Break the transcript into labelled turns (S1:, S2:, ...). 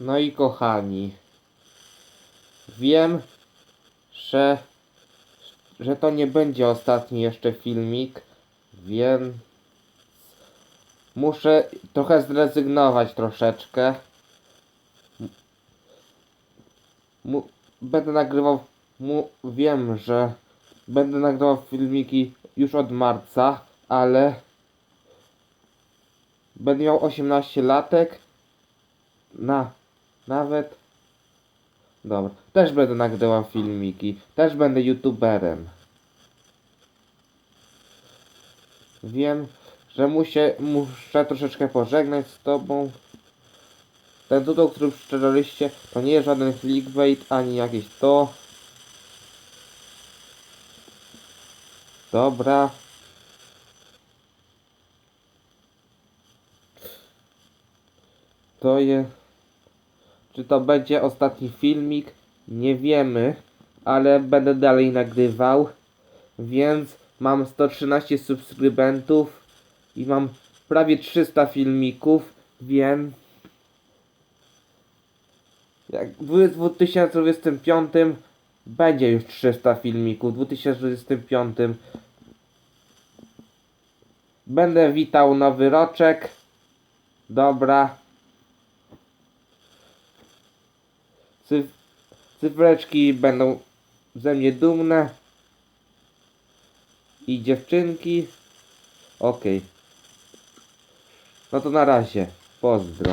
S1: No i kochani, wiem, że, że to nie będzie ostatni jeszcze filmik, więc muszę trochę zrezygnować troszeczkę. Będę nagrywał, wiem, że będę nagrywał filmiki już od marca, ale będę miał 18 latek na nawet dobra, też będę nagrywał filmiki, też będę youtuberem. Wiem, że muszę, muszę troszeczkę pożegnać z tobą. Ten tytuł, który przeczytaliście, to nie jest żaden clickbait, ani jakieś to. Dobra. To jest... Czy to będzie ostatni filmik? Nie wiemy, ale będę dalej nagrywał. Więc mam 113 subskrybentów i mam prawie 300 filmików, więc jak w 2025 będzie już 300 filmików. W 2025 będę witał nowy roczek. Dobra. Cyf cyfreczki będą ze mnie dumne. I dziewczynki. Okej. No to na razie. Pozdro.